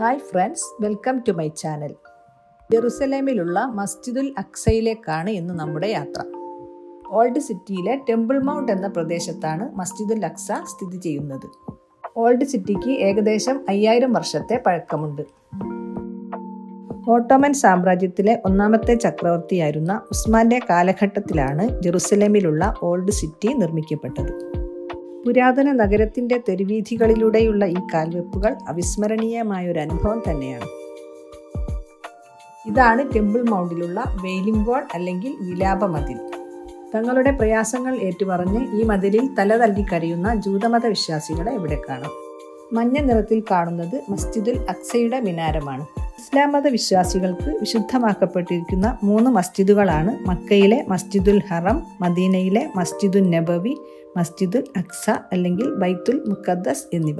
Hi friends welcome to my channel. ജെറുസലേമിലുള്ള മസ്ജിദുൽ അക്സയിലേക്കാണ് ഇന്ന് നമ്മുടെ യാത്ര. ഓൾഡ് സിറ്റിയിലെ ടെമ്പിൾ മൗണ്ട് എന്ന പ്രദേശത്താണ് മസ്ജിദുൽ അക്സ സ്ഥിതി ചെയ്യുന്നത്. ഓൾഡ് സിറ്റിക്ക് ഏകദേശം അയ്യായിരം വർഷത്തെ പഴക്കമുണ്ട്. ഓട്ടോമൻ സാമ്രാജ്യത്തിലെ ഒന്നാമത്തെ ചക്രവർത്തിയായിരുന്ന ഉസ്മാന്റെ കാലഘട്ടത്തിലാണ് ജെറുസലേമിലുള്ള ഓൾഡ് സിറ്റി നിർമ്മിക്കപ്പെട്ടത്. പുരാതന നഗരത്തിന്റെ തെരുവീഥികളിലൂടെയുള്ള ഈ കാൽവെപ്പുകൾ അവിസ്മരണീയമായ ഒരു അനുഭവം തന്നെയാണ്. ഇതാണ് ടെമ്പിൾ മൗണ്ടിലുള്ള വെയിലിംഗ് ബോർഡ് അല്ലെങ്കിൽ വിലാപ മതിൽ. തങ്ങളുടെ പ്രയാസങ്ങൾ ഏറ്റുപറഞ്ഞ് ഈ മതിലിൽ തല തല്ലി കരയുന്ന ജൂതമത വിശ്വാസികളെ ഇവിടെ കാണാം. മഞ്ഞ നിറത്തിൽ കാണുന്നത് മസ്ജിദുൽ അക്സയുടെ മിനാരമാണ്. ഇസ്ലാം മത വിശ്വാസികൾക്ക് വിശുദ്ധമാക്കപ്പെട്ടിരിക്കുന്ന മൂന്ന് മസ്ജിദുകളാണ് മക്കയിലെ മസ്ജിദുൽ ഹറം മദീനയിലെ മസ്ജിദുൽ നബവി മസ്ജിദുൽ അക്സ അല്ലെങ്കിൽ ബൈത്തുൽ മുക്കദ്ദസ് എന്നിവ.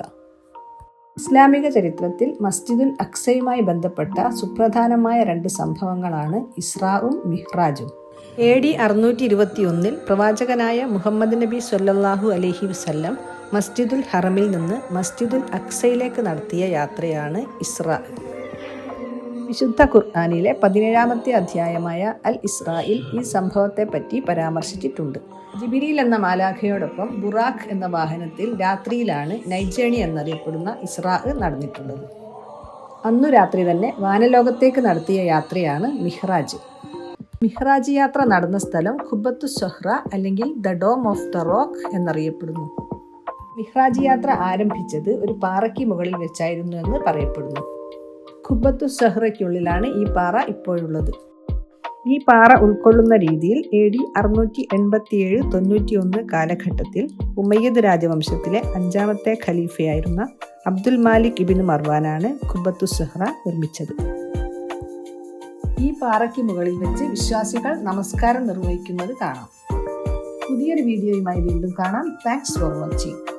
ഇസ്ലാമിക ചരിത്രത്തിൽ മസ്ജിദുൽ അക്സയുമായി ബന്ധപ്പെട്ട സുപ്രധാനമായ രണ്ട് സംഭവങ്ങളാണ് ഇസ്രാവും മിഹ്റാജും. എ ഡി അറുന്നൂറ്റി ഇരുപത്തിയൊന്നിൽ പ്രവാചകനായ മുഹമ്മദ് നബി സൊല്ലാഹു അലഹി വസ്ല്ലം മസ്ജിദുൽ ഹറമിൽ നിന്ന് മസ്ജിദുൽ അക്സയിലേക്ക് നടത്തിയ യാത്രയാണ് ഇസ്രാ. വിശുദ്ധ ഖുർആാനിലെ പതിനേഴാമത്തെ അധ്യായമായ അൽ ഇസ്രായിൽ ഈ സംഭവത്തെപ്പറ്റി പരാമർശിച്ചിട്ടുണ്ട്. ജിബിരിൽ എന്ന മാലാഖയോടൊപ്പം ബുറാഖ് എന്ന വാഹനത്തിൽ രാത്രിയിലാണ് നൈജേണി എന്നറിയപ്പെടുന്ന ഇസ്രാ നടന്നിട്ടുള്ളത്. അന്നു രാത്രി തന്നെ വാനലോകത്തേക്ക് നടത്തിയ യാത്രയാണ് മിഹ്റാജ്. മിഹ്റാജ് യാത്ര നടന്ന സ്ഥലം ഖുബത്തു സൊഹ്റ അല്ലെങ്കിൽ the dome of the rock എന്നറിയപ്പെടുന്നു. മിഹ്റാജ് യാത്ര ആരംഭിച്ചത് ഒരു പാറയ്ക്ക് മുകളിൽ വെച്ചായിരുന്നു എന്ന് പറയപ്പെടുന്നു. ഖുബത്തു സഹ്റയ്ക്കുള്ളിലാണ് ഈ പാറ ഇപ്പോഴുള്ളത്. ഈ പാറ ഉൾക്കൊള്ളുന്ന രീതിയിൽ എ ഡി അറുന്നൂറ്റി എൺപത്തിയേഴ് തൊണ്ണൂറ്റി ഒന്ന് കാലഘട്ടത്തിൽ ഉമയ്യദ് രാജവംശത്തിലെ അഞ്ചാമത്തെ ഖലീഫയായിരുന്ന അബ്ദുൽ മാലിക് ഇബിൻ മർവാനാണ് ഖുബത്തു സെഹ്റ നിർമ്മിച്ചത്. ഈ പാറയ്ക്ക് മുകളിൽ വെച്ച് വിശ്വാസികൾ നമസ്കാരം നിർവഹിക്കുന്നത് കാണാം. പുതിയൊരു വീഡിയോയുമായി വീണ്ടും കാണാം. Thanks for watching